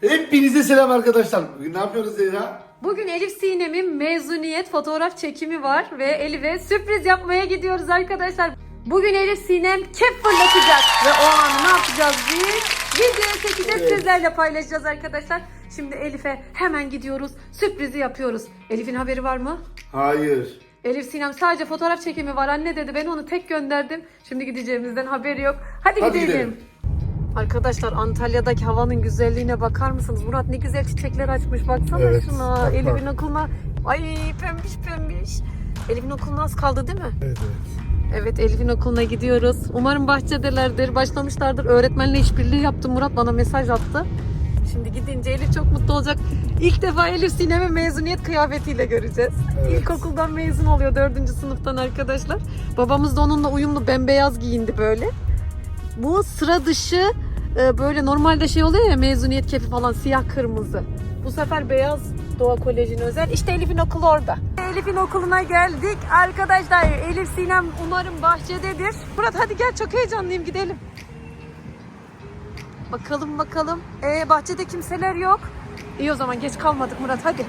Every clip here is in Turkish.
Hepinize selam arkadaşlar. Bugün ne yapıyoruz Zehra? Bugün Elif Sinem'in mezuniyet fotoğraf çekimi var ve Elif'e sürpriz yapmaya gidiyoruz arkadaşlar. Bugün Elif Sinem kep fırlatacak ve o an ne yapacağız biz? Video çekeceğiz Evet. sizlerle paylaşacağız arkadaşlar. Şimdi Elif'e hemen gidiyoruz sürprizi yapıyoruz. Elif'in haberi var mı? Hayır. Elif Sinem sadece fotoğraf çekimi var anne dedi ben onu tek gönderdim. Şimdi gideceğimizden haberi yok. Hadi, Hadi gidelim. gidelim. Arkadaşlar Antalya'daki havanın güzelliğine bakar mısınız? Murat ne güzel çiçekler açmış. Baksana Evet, şuna. bak, Elif'in bak. okuluna. Ay pembiş pembiş. Elif'in okuluna az kaldı değil mi? Evet evet. Evet Elif'in okuluna gidiyoruz. Umarım bahçedelerdir, başlamışlardır. Öğretmenle işbirliği yaptım. Murat bana mesaj attı. Şimdi gidince Elif çok mutlu olacak. İlk defa Elif Sinem'i mezuniyet kıyafetiyle göreceğiz. Evet. İlkokuldan mezun oluyor dördüncü sınıftan arkadaşlar. Babamız da onunla uyumlu bembeyaz giyindi böyle. Bu sıra dışı e, böyle normalde şey oluyor ya mezuniyet kepi falan siyah kırmızı. Bu sefer beyaz Doğa Koleji'ne özel. İşte Elif'in okulu orada. Elif'in okuluna geldik. Arkadaşlar Elif Sinem umarım bahçededir. Murat hadi gel çok heyecanlıyım gidelim. Bakalım bakalım. Ee, bahçede kimseler yok. İyi o zaman geç kalmadık Murat hadi.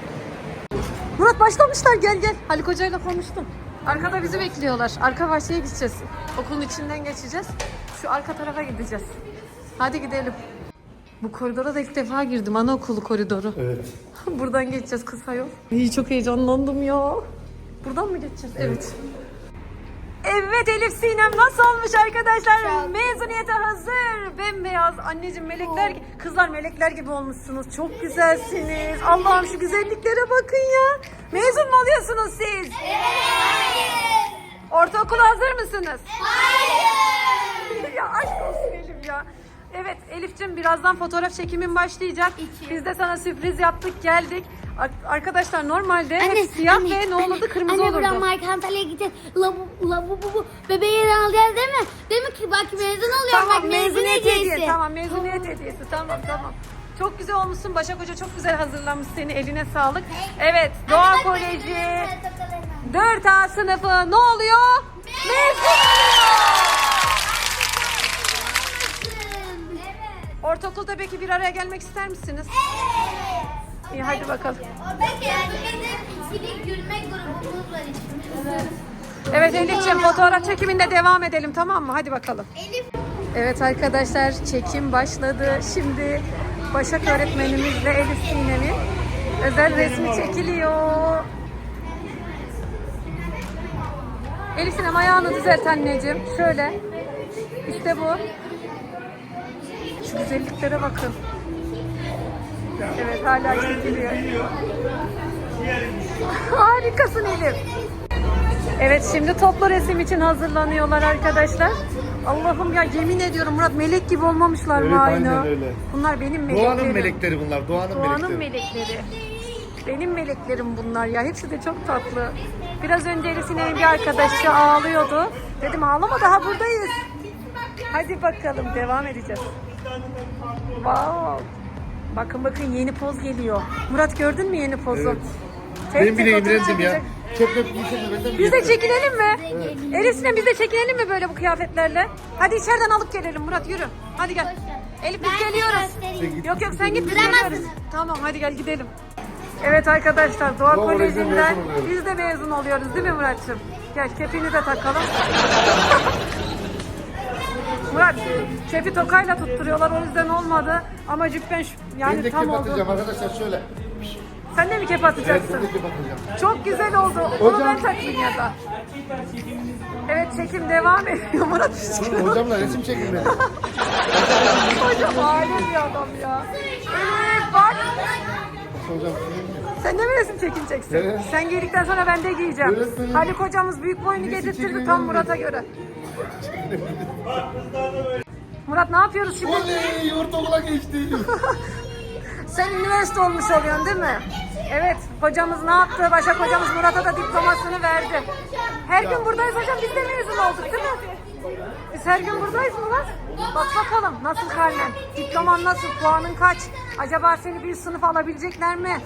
Murat başlamışlar gel gel. Haluk Hoca ile konuştum. Arkada bizi bekliyorlar. Arka bahçeye gideceğiz. Okulun içinden geçeceğiz. Şu arka tarafa gideceğiz. Hadi gidelim. Bu koridora da ilk defa girdim. Anaokulu koridoru. Evet. Buradan geçeceğiz kısa yol. İyi çok heyecanlandım ya. Buradan mı geçeceğiz? Evet. Evet Elif Sinem nasıl olmuş arkadaşlar? Mezuniyete hazır. Bembeyaz. Anneciğim melekler, kızlar melekler gibi olmuşsunuz. Çok güzelsiniz. Allah'ım şu güzelliklere bakın ya. Mezun mu oluyorsunuz siz? Ortaokula hazır mısınız? Hayır. ya aşk olsun Elif ya. Evet Elif'cim birazdan fotoğraf çekimin başlayacak. Biz de sana sürpriz yaptık geldik. Ar- Arkadaşlar normalde hep siyah ve ne olurdu kırmızı anne, olurdu. buradan Mark Antalya'ya gideceğiz. Labu, labu, bu, bu. Bebeği alacağız değil mi? Değil mi ki? Bak mezun oluyor. Tamam bak, mezuniyet hediyesi. hediyesi. Tamam mezuniyet hediyesi. Tamam tamam. Çok güzel olmuşsun. Başak Hoca çok güzel hazırlamış seni. Eline sağlık. Evet Doğa Koleji 4A sınıfı ne oluyor? Mezun Ortaokulda peki bir araya gelmek ister misiniz? İyi hadi bakalım. Oradaki bizim ikili gülme grubumuz var işte. Evet Elif'ciğim fotoğraf çekiminde devam edelim tamam mı? Hadi bakalım. Elif. Evet arkadaşlar çekim başladı. Şimdi Başak öğretmenimizle Elif Sinem'in özel resmi çekiliyor. Elif Sinem ayağını düzelt anneciğim. Şöyle. İşte bu. Şu güzelliklere bakın. Evet hala çekiliyor. Harikasın Elif. Evet şimdi toplu resim için hazırlanıyorlar arkadaşlar. Allah'ım ya yemin ediyorum Murat melek gibi olmamışlar mı Evet, aynı? aynen öyle. Bunlar benim meleklerim. Doğanın melekleri bunlar. Doğanın, Doğanın melekleri. melekleri. Benim meleklerim bunlar ya. Hepsi de çok tatlı. Biraz önce Elif'in bir arkadaşı ağlıyordu. Dedim ağlama daha buradayız. Hadi bakalım devam edeceğiz. Wow. Bakın bakın yeni poz geliyor. Murat gördün mü yeni pozu? Evet. Tek Benim tek bile imrendim ya. çekecek. De mi Biz de çekinelim mi? Elif Sinem biz de çekinelim mi böyle bu kıyafetlerle? Hadi içeriden alıp gelelim Murat yürü. Hadi gel. Elif biz geliyoruz. Yok yok sen git biz geliyoruz. Tamam hadi gel gidelim. Evet arkadaşlar Doğa Doğa Koleji'nden Koleji'nden mezun oluyoruz. biz de mezun oluyoruz değil mi Murat'cığım? Gel kepini de takalım. Murat kepi tokayla tutturuyorlar o yüzden olmadı. Ama cübben şu- Ben yani de tam kep oldu. atacağım arkadaşlar şöyle. Sen de mi kep Evet atacaksın? ben de kep atacağım. Çok güzel oldu. Onu Hocam- ben takayım ya da. Evet çekim devam ediyor Murat Üsküdar. Hocamla resim çekin beni. Hocam aile bir adam ya. Elif bak. Hocam. Sen de mi resim çekileceksin? Evet. Sen giydikten sonra ben de giyeceğim. Evet, benim. Haluk hocamız büyük boyunu Resim getirtirdi tam? Murat'a göre. Murat ne yapıyoruz şimdi? Oley ortaokula geçti. Sen üniversite olmuş oluyorsun değil mi? Evet, hocamız ne yaptı? Başak hocamız Murat'a da diplomasını verdi. Her gün buradayız hocam, biz de mezun olduk değil mi? Biz her gün buradayız Murat. Bak bakalım nasıl karnen, diploman nasıl, puanın kaç? Acaba seni bir sınıf alabilecekler mi?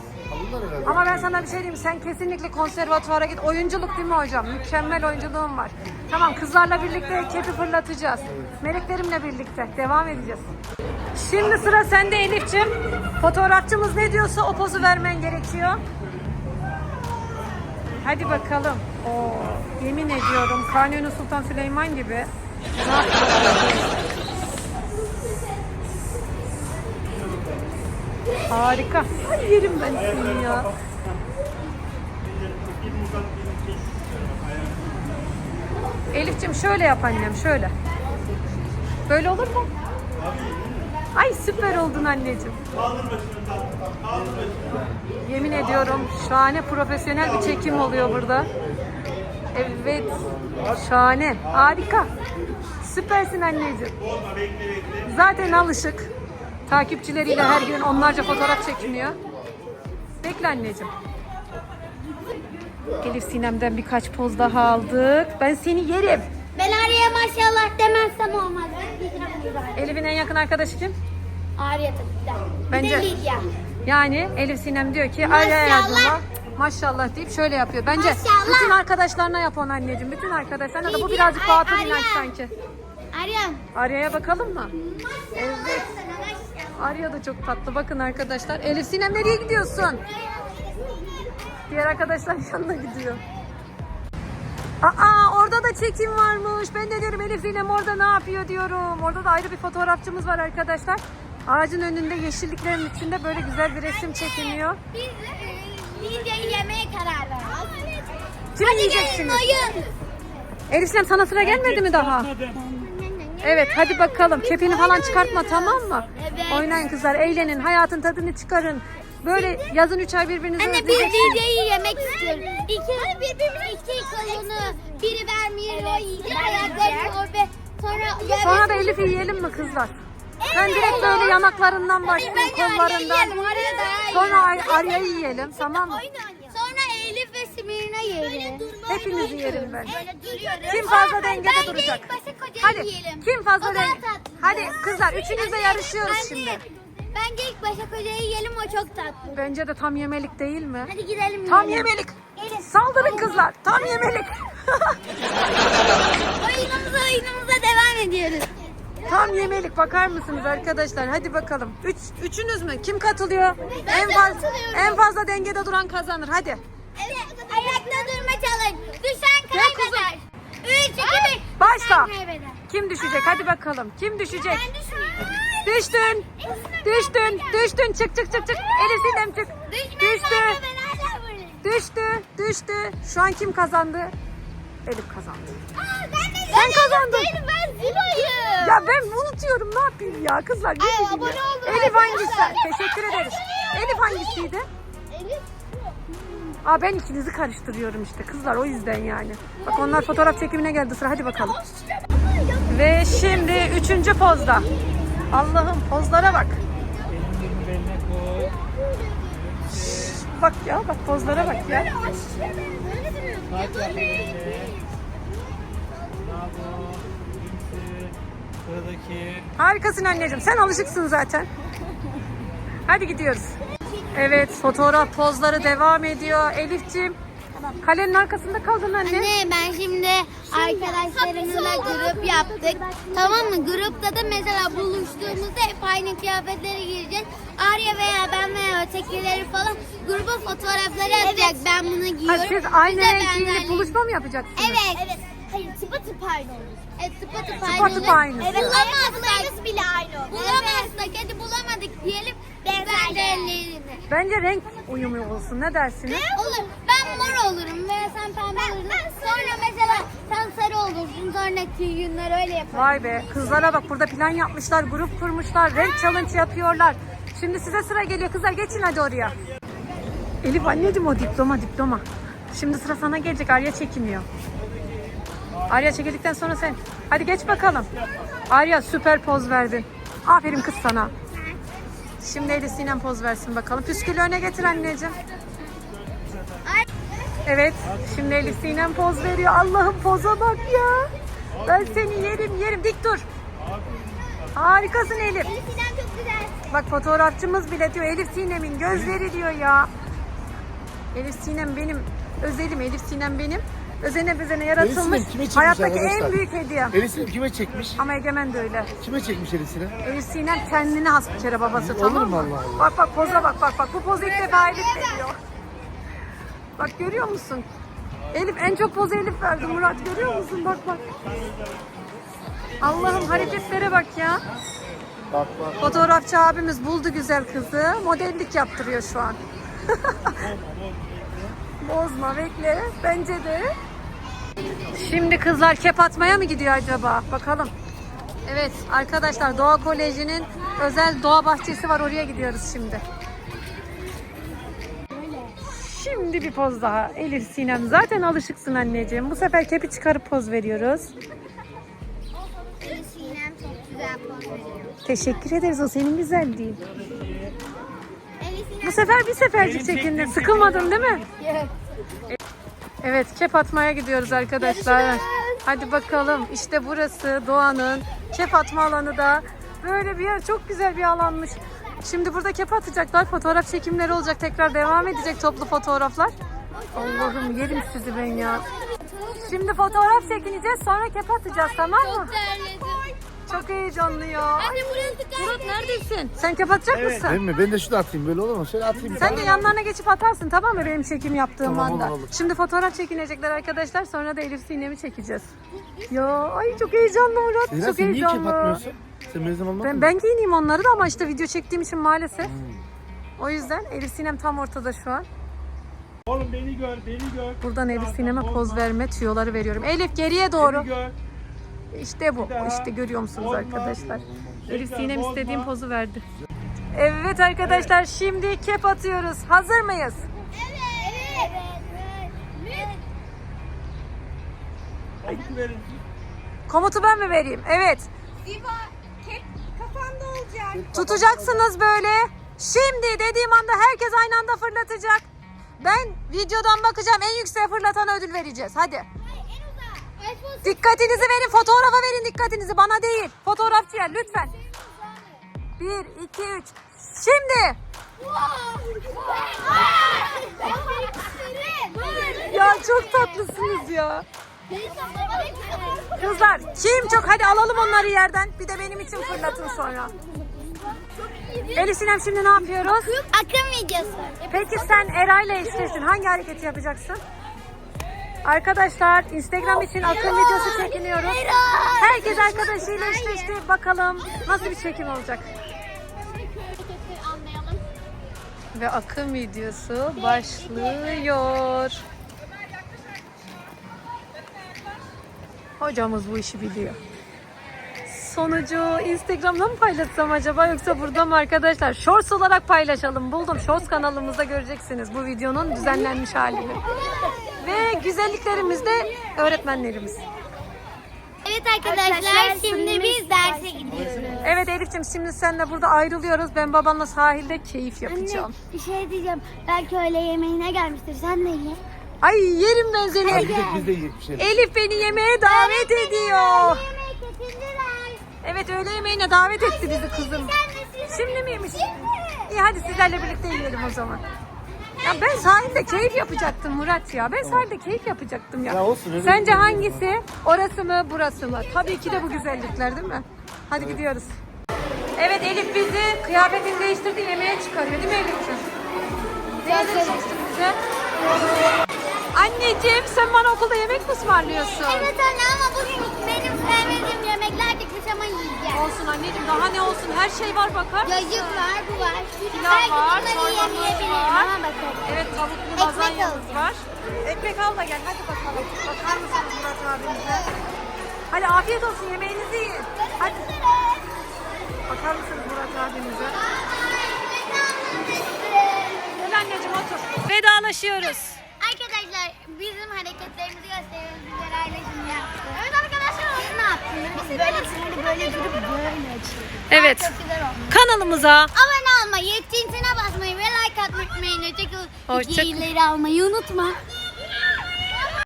Ama ben sana bir şey diyeyim, sen kesinlikle konservatuvara git. Oyunculuk değil mi hocam? Mükemmel oyunculuğum var. Tamam, kızlarla birlikte kepi fırlatacağız. Meleklerimle birlikte devam edeceğiz. Şimdi sıra sende Elif'ciğim. Fotoğrafçımız ne diyorsa o pozu vermen gerekiyor. Hadi bakalım. Oo, yemin ediyorum Kanuni Sultan Süleyman gibi. Harika. Ay yerim ben seni ya. Elif'ciğim şöyle yap annem şöyle. Böyle olur mu? Ay süper oldun anneciğim. Yemin ediyorum şahane profesyonel bir çekim oluyor burada. Evet. Şahane. Harika. Süpersin anneciğim. Zaten alışık. Takipçileriyle her gün onlarca fotoğraf çekiniyor. Bekle anneciğim. Elif Sinem'den birkaç poz daha aldık. Ben seni yerim. Ben Arya'ya maşallah demezsem olmaz. Elif'in en yakın arkadaşı kim? Arya tabii ki. Bence- Bir de Lidya. Yani Elif Sinem diyor ki. Arya yazıma maşallah deyip şöyle yapıyor. Bence Maşallah. bütün arkadaşlarına yap onu anneciğim. Bütün arkadaşlarına da bu birazcık batıl inanç sanki. Arya. Arya'ya bakalım mı? Evet. Arya da çok tatlı. Bakın arkadaşlar. Elif Sinem nereye gidiyorsun? Diğer arkadaşlar yanına gidiyor. Aa orada da çekim varmış. Ben de derim Elif Sinem orada ne yapıyor diyorum. Orada da ayrı bir fotoğrafçımız var arkadaşlar. Ağacın önünde yeşilliklerin içinde böyle güzel bir resim çekiniyor. Biz Lidya'yı yemeye karar verdik. Kimi Hadi gelin oyun. Elif Sinem sana sıra gelmedi mi daha? Evet hadi bakalım. Kepini falan çıkartma tamam mı? Evet. Oynayın kızlar eğlenin. Hayatın tadını çıkarın. Böyle yazın 3 ay birbirinizi Anne özleyeceksiniz. Lidya'yı yemek istiyoruz. İki, birbirimiz iki kolunu, biri vermeyelim, o yiyecek ayaklarını o ve sonra... Sonra da Elif'i yiyelim mi kızlar? Ben direkt böyle yanaklarından başlayayım, kollarından. Sonra Ar- Arya'yı yiyelim tamam mı? Sonra Elif ve Simirna yiyelim. Hepinizi yerim ben. Kim fazla dengede duracak? Hadi yiyelim. kim fazla tatlı. Hadi kızlar üçünüz de yarışıyoruz anne, şimdi. Bence ilk başta kocayı yiyelim o çok tatlı. Bence de tam yemelik değil mi? Hadi gidelim Tam yiyelim. yemelik. Gelin. Saldırın kızlar. Tam yemelik. Oyunumuza oyunumuza devam ediyoruz. Tam yemelik bakar mısınız arkadaşlar? Hadi bakalım. Üç, üçünüz mü? Kim katılıyor? Ben en fazla en fazla dengede duran kazanır. Hadi. Evet, ayakta durma challenge. Düşen kaybeder. 3, 2, 1. Başla. Kim düşecek? Hadi bakalım. Kim düşecek? Düştün. Düştün. Düştün. Çık çık çık çık. Elif Sinem çık. Düştü. Düştü. Düştü. Şu an kim kazandı? Elif kazandı. Sen kazandın. Ben Züla'yım. Ya ben unutuyorum. Ne yapayım ya kızlar? Ay, Ne bileyim abone ya. Elif hangisi? Teşekkür ederiz. Elif hangisiydi? Elif. Aa ben ikinizi karıştırıyorum işte kızlar o yüzden yani. Bak onlar fotoğraf çekimine geldi sıra hadi bakalım. Ve şimdi üçüncü pozda. Allah'ım pozlara bak. Bak ya bak pozlara bak ya. Harikasın anneciğim sen alışıksın zaten. Hadi gidiyoruz. Evet fotoğraf pozları devam ediyor. Elif'ciğim kalenin arkasında kaldın anne. Anne ben şimdi arkadaşlarımızla grup yaptık. Tamam mı? Grupta da mesela buluştuğumuzda hep aynı kıyafetleri giyeceğiz. Arya veya ben veya ötekileri falan gruba fotoğrafları atacak. Ben bunu Ha, giyiyorum. siz aynı giyinip benden- buluşma mı yapacaksınız? Evet. Evet. Hayır tıpa tıpa aynı olur. Evet tıpa tıpa Tıpa aynı tıpa olur. aynısı. Evet bile aynı olur. Bulamazsak hadi bulamadık diyelim. Bence ellerini. Bence renk uyumu olsun ne dersiniz? Olur. Ben mor olurum veya sen pembe olursun. Sonra mesela sen sarı olursun. Sonraki günler öyle yaparız. Vay be kızlara bak burada plan yapmışlar, grup kurmuşlar, renk challenge yapıyorlar. Şimdi size sıra geliyor kızlar geçin hadi oraya. Elif anneciğim o diploma diploma. Şimdi sıra sana gelecek Arya çekiniyor. Arya çekildikten sonra sen. Hadi geç bakalım. Arya süper poz verdin. Aferin kız sana. Şimdi Elif Sinem poz versin bakalım. Püskülü öne getir anneciğim. Evet. Şimdi Elif Sinem poz veriyor. Allah'ım poza bak ya. Ben seni yerim yerim. Dik dur. Harikasın Elif. Elif Sinem çok güzel. Bak fotoğrafçımız bile diyor Elif Sinem'in gözleri diyor ya. Elif Sinem benim özelim. Elif Sinem benim. Özene bezene yaratılmış kime çekmiş hayattaki arkadaşlar? en büyük hediye. Elif Sinem kime çekmiş? Ama Egemen de öyle. Kime çekmiş Elif Sinem? Elif Sinem kendine has bir kere babası Olur tamam mu mı? Allah Allah? Bak bak poza bak bak bak bu pozu ilk defa Elif veriyor. Bak görüyor musun? Elif en çok pozu Elif verdi Murat görüyor musun? Bak bak. Allah'ım hareketlere bak ya. Bak bak. Fotoğrafçı abimiz buldu güzel kızı. Modellik yaptırıyor şu an. Bozma bekle. Bence de. Şimdi kızlar kep atmaya mı gidiyor acaba? Bakalım. Evet arkadaşlar Doğa Koleji'nin özel doğa bahçesi var. Oraya gidiyoruz şimdi. Şimdi bir poz daha. Elif Sinem zaten alışıksın anneciğim. Bu sefer kepi çıkarıp poz veriyoruz. Elif Sinem çok güzel poz veriyor. Teşekkür ederiz o senin güzelliğin. Elif Sinem Bu sefer bir sefercik çekindin. Sıkılmadın değil mi? Evet, kep atmaya gidiyoruz arkadaşlar. Hadi bakalım. İşte burası Doğan'ın kep atma alanı da. Böyle bir yer, çok güzel bir alanmış. Şimdi burada kep atacaklar. Fotoğraf çekimleri olacak. Tekrar devam edecek toplu fotoğraflar. Allah'ım yerim sizi ben ya. Şimdi fotoğraf çekineceğiz. Sonra kep atacağız tamam mı? Çok heyecanlı ya. Anne burası Murat neredesin? Sen kep atacak mısın? Ben mi? Ben de şunu atayım böyle olur mu? Şöyle atayım. Sen de yanlarına geçip atarsın tamam mı benim çekim yaptığım Tamam, anda. olur, olur. Şimdi fotoğraf çekinecekler arkadaşlar sonra da Elif Sinem'i çekeceğiz. Ya ay çok heyecanlı Murat Zehra çok sen niye kep heyecanlı. atmıyorsun? Sen mezun olmadın Ben, mı? ben giyineyim onları da ama işte video çektiğim için maalesef. Hmm. O yüzden Elif Sinem tam ortada şu an. Oğlum beni gör, beni gör. Buradan Elif Sinem'e poz verme tüyoları veriyorum. Elif geriye doğru. Beni gör. İşte bu. İşte görüyor musunuz arkadaşlar? Elif Sinem istediğim pozu verdi. Evet arkadaşlar şimdi kep atıyoruz. Hazır mıyız? Evet. Evet. Komutu ben mi vereyim? Evet. Diva kep kafanda olacak. Tutacaksınız böyle. Şimdi dediğim anda herkes aynı anda fırlatacak. Ben videodan bakacağım en yükseğe fırlatana ödül vereceğiz. Hadi. Dikkatinizi verin fotoğrafa verin dikkatinizi bana değil. Fotoğrafçıya lütfen. Bir, iki, üç. Şimdi. Ya çok tatlısınız ya. Kızlar kim çok hadi alalım onları yerden. Bir de benim için fırlatın sonra. Elif Sinem şimdi ne yapıyoruz? Akım videosu. Peki sen Eray'la eşleştin. Hangi hareketi yapacaksın? Arkadaşlar Instagram için akım videosu çekiniyoruz. Herkes arkadaşıyla eşleşti. Bakalım nasıl bir çekim olacak. Ve akım videosu başlıyor. Hocamız bu işi biliyor. Sonucu Instagram'da mı paylaşsam acaba yoksa burada mı arkadaşlar? Shorts olarak paylaşalım. Buldum. Shorts kanalımızda göreceksiniz bu videonun düzenlenmiş halini. Güzelliklerimiz de öğretmenlerimiz. Evet arkadaşlar şimdi biz derse gidiyoruz. Evet Elif'ciğim şimdi seninle burada ayrılıyoruz. Ben babanla sahilde keyif yapacağım. bir şey diyeceğim. Belki öğle yemeğine gelmiştir. Sen de ye. Ay yerim ben Hadi seni. gidip biz de yiyelim bir şeyler. Elif beni yemeğe davet ediyor. Yemek getirdiler. Evet öğle yemeğine davet etti bizi kızım. Şimdi miymiş? İyi hadi sizlerle birlikte yiyelim o zaman. Ya ben sahilde keyif yapacaktım Murat ya. Ben sahilde keyif yapacaktım ya. Ya olsun, öyle Sence bir- hangisi? Orası mı burası mı? Tabii ki de bu güzellikler değil mi? Hadi gidiyoruz. Evet Elif bizi kıyafetini değiştirdi yemeğe çıkarıyor değil mi Elif'ciğim? Ne yedireceksin bize? Anneciğim sen bana okulda yemek mi ısmarlıyorsun? Evet anne ama bugün benim sevmediğim yemekler çıkmış ama yiyeceğim. Olsun anneciğim daha ne olsun her şey var bakar mısın? Cacık var, bu var. Pilav Belki var, bunları çorbamız yemeyebilirim var. ama bakalım. Evet tavuklu Ekmek lazanyamız alacağım. var. Ekmek al da gel hadi bakalım. Bakar mısınız Murat abimize? Hadi afiyet olsun yemeğinizi yiyin. Hadi. Bakar mısınız Murat abimize? Gel anneciğim otur. Vedalaşıyoruz. Hareketlerimizi gösteriyoruz. Güzel yaptı. Evet arkadaşlar onu ne yaptın? Biz böyle şimdi böyle durup böyle açıyoruz. Evet. Çok güzel oldu. Kanalımıza Abone olmayı, tintine basmayı ve like atmayı unutmayın. Hoşça Hoşçakalın. almayı unutma.